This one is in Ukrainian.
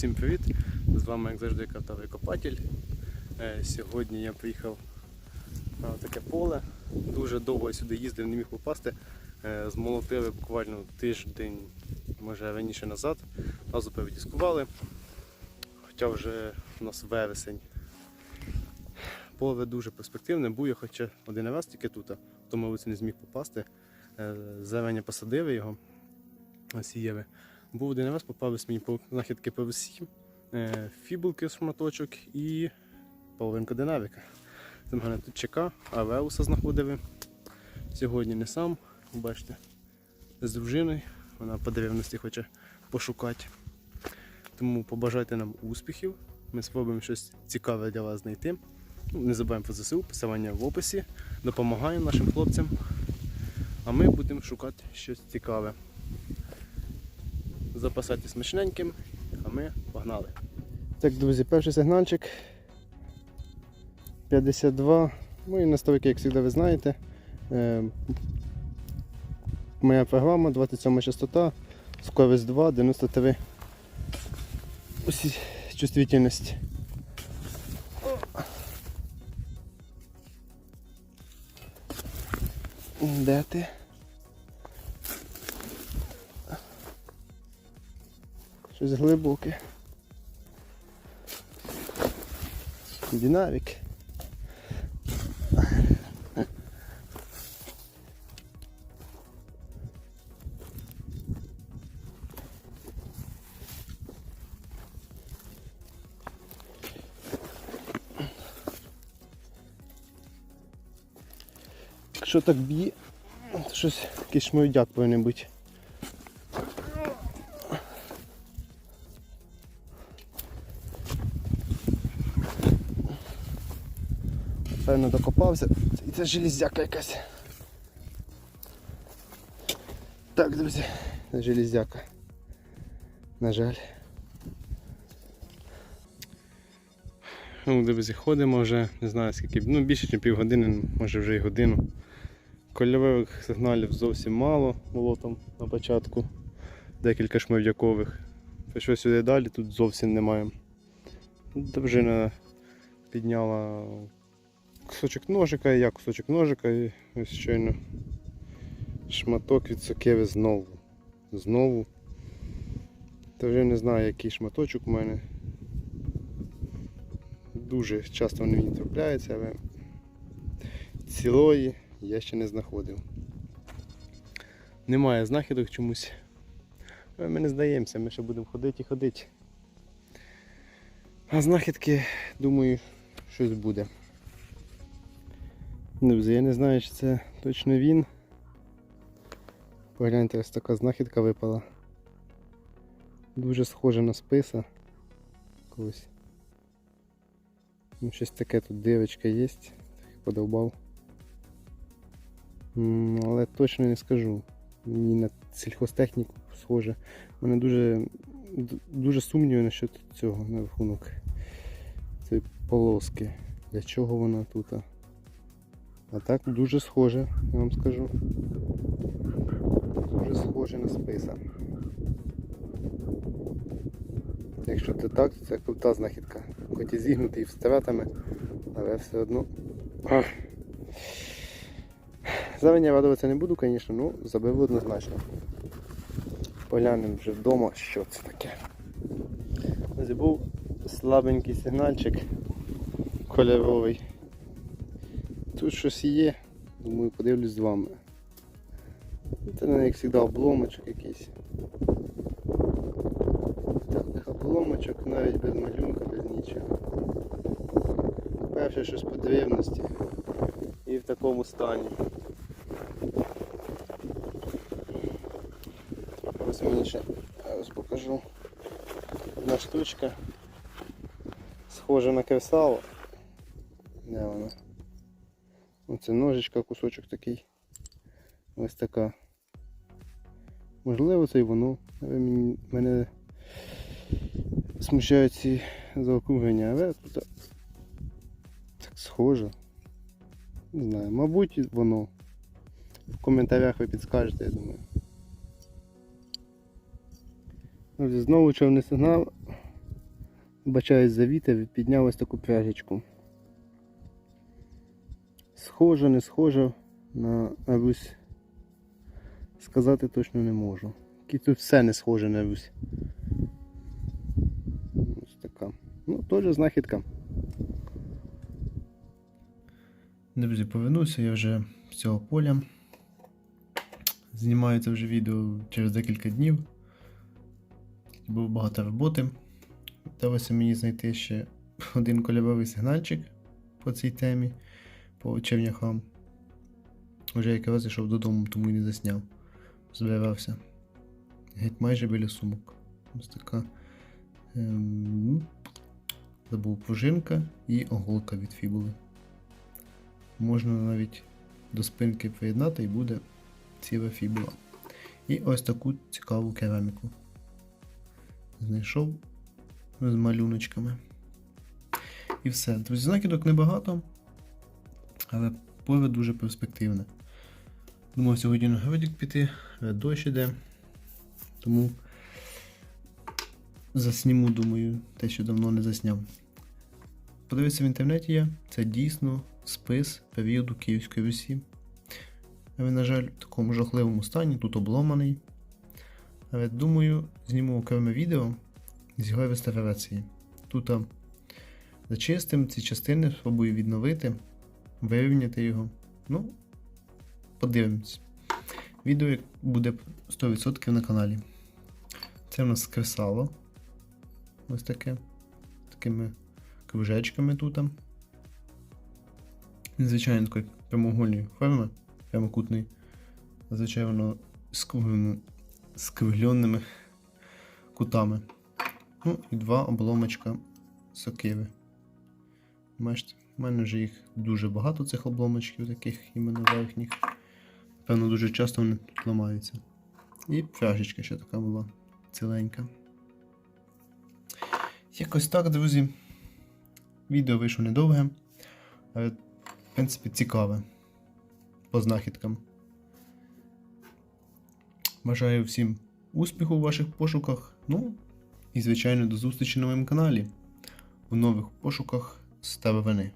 Всім привіт! З вами, як завжди, картовий копатель. Е, Сьогодні я приїхав на таке поле. Дуже довго я сюди їздив, не міг попасти. Е, Змолотили буквально тиждень, може раніше назад. Разу передіскували. Хоча вже у нас вересень. Поле дуже перспективне, був я хоча один раз тільки тут, тому році не зміг попасти. Е, Зелені посадили його, сіяли. Був один раз, попались мені знахідки ПВС, е, фібулки шматочок і половинка динаміка. З мене тут ЧК, Авеуса знаходили. Сьогодні не сам, бачите, з дружиною. Вона по деревності хоче пошукати. Тому побажайте нам успіхів. Ми спробуємо щось цікаве для вас знайти. Ну, Не забуваємо про ЗСУ, посилання в описі. Допомагаємо нашим хлопцям. А ми будемо шукати щось цікаве запасати смачненьким, а ми погнали. Так, друзі, перший сигнальчик 52. Ну і наставки, як завжди, ви знаєте. Е, моя програма 27 частота, скорость 2, 93 усі чувствительність. Де ти? Щось глибоке. Динамік. Якщо так б'є, то щось якийсь шмовдяк повинен бути. Певно докопався. І це железяка якась. Так, друзі, железяка. На жаль. Ну, друзі, ходимо вже, не знаю скільки, ну більше ніж півгодини, може вже і годину. Кольових сигналів зовсім мало було там на початку. Декілька шмовдякових. Пішов сюди далі, тут зовсім немає. Дружина підняла кусочок ножика, я кусочок ножика і ось щойно шматок від сокиви знову. Знову. Та вже не знаю який шматочок у мене. Дуже часто вони мені трапляються, але цілої я ще не знаходив. Немає знахідок чомусь. Але ми не здаємося, ми ще будемо ходити і ходити. А знахідки, думаю, щось буде. Друзі, я не знаю, чи це точно він. Погляньте, ось така знахідка випала. Дуже схоже на списа. Ну, щось таке тут дивочка є, подовбав. Але точно не скажу. Мені на сільхозтехніку схоже. У мене дуже, дуже сумніви насчет цього на рахунок цієї полоски. Для чого вона тут? А так дуже схоже, я вам скажу. Дуже схоже на списа. Якщо це так, то це крута знахідка. Хоч і зігнутий встратами, але все одно. Ах. Завиня радуватися не буду, звісно, ну забив однозначно. Поглянемо вже вдома, що це таке. Ось був слабенький сигнальчик кольоровий. Тут щось є, думаю, подивлюсь з вами. Це не як завжди обломочок якийсь. Так, обломочок навіть без малюнка, без нічого. Перше щось по древності і в такому стані. Ось мені ще ось покажу. Одна штучка. Схожа на кресало. Де вона? Оце ножичка, кусочок такий. Ось така. Можливо, це і воно. Мене смущають ці заокруглення, але тут так схоже. Не знаю, мабуть, воно. В коментарях ви підскажете, я думаю. Знову човний сигнал. Бачаюсь за вітер, підняв ось таку пряжечку. Схоже, не схоже на Русь. Сказати точно не можу. Тут все не схоже на Русь. Ось така. Ну, теж знахідка. Друзі, повернувся я вже з цього поля. Знімаю це вже відео через декілька днів. Було багато роботи. Вдалося мені знайти ще один кольоровий сигнальчик по цій темі, по черв'яхам. Вже якраз йшов додому, тому і не засняв. Збирався. Геть майже біля сумок. Ось така. Ем, забув пружинка і оголка від фібули. Можна навіть до спинки приєднати і буде ціла фібула. І ось таку цікаву кераміку. Знайшов з малюночками. І все. Друзі, знахідок небагато, але поле дуже перспективне. Думав сьогодні на городик піти, дощ іде. Тому засніму, думаю, те, що давно не засняв. Подивився в інтернеті я, це дійсно спис періоду Київської Русі. Але, на жаль, в такому жахливому стані, тут обломаний. Але думаю, зніму окреме відео з його реставрації. Тут зачистим ці частини, спробую відновити, вирівняти його. Ну, подивимось. Відео буде 100% на каналі. Це в нас кресало. Ось таке. Такими кружечками тут. Звичайно, такої прямоугольної форми, воно скруглено скругленими кутами. Ну і два обломочка сокири. Бачите, в мене вже їх дуже багато цих обломочків, таких іменно верхніх. Певно, дуже часто вони тут ламаються. І пряжечка ще така була ціленька. Якось так, друзі. Відео вийшло недовге, але, в принципі, цікаве по знахідкам. Бажаю всім успіху у ваших пошуках. Ну і, звичайно, до зустрічі на моєму каналі у нових пошуках старовини.